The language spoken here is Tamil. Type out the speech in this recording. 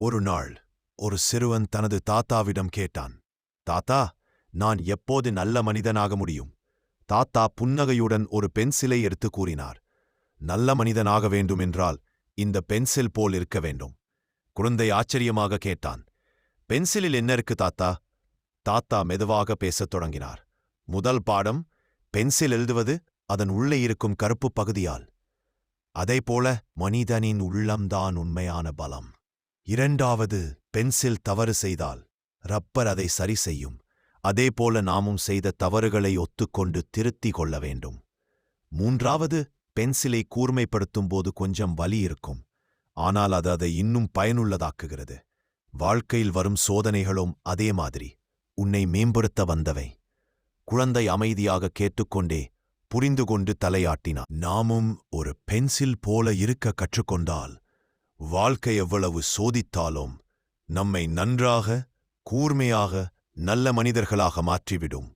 ஒரு நாள் ஒரு சிறுவன் தனது தாத்தாவிடம் கேட்டான் தாத்தா நான் எப்போது நல்ல மனிதனாக முடியும்? தாத்தா புன்னகையுடன் ஒரு பென்சிலை எடுத்து கூறினார் நல்ல மனிதனாக வேண்டுமென்றால் இந்த பென்சில் போல் இருக்க வேண்டும். குழந்தை ஆச்சரியமாக கேட்டான் பென்சிலில் என்ன இருக்கு தாத்தா? தாத்தா மெதுவாக பேசத் தொடங்கினார் முதல் பாடம் பென்சில் எழுதுவது அதன் உள்ளே இருக்கும் கருப்பு பகுதியால். அதைப்போல மனிதனின் உள்ளம்தான் உண்மையான பலம். இரண்டாவது பென்சில் தவறு செய்தால் ரப்பர் அதை சரி செய்யும். அதேபோல நாமும் செய்த தவறுகளை ஒத்துக்கொண்டு திருத்திக் கொள்ள வேண்டும். மூன்றாவது பென்சிலை கூர்மைப்படுத்தும்போது கொஞ்சம் வலி இருக்கும். ஆனால் அது அதை இன்னும் பயனுள்ளதாக்குகிறது. வாழ்க்கையில் வரும் சோதனைகளும் அதே மாதிரி. உன்னை மேம்படுத்த வந்தவை. குழந்தை அமைதியாக கேட்டுக்கொண்டே புரிந்து கொண்டு தலையாட்டினான். நாமும் ஒரு பென்சில் போல இருக்க கற்றுக்கொண்டால் வாழ்க்கை எவ்வளவு சோதித்தாலும் நம்மை நன்றாக கூர்மையாக நல்ல மனிதர்களாக மாற்றிவிடும்.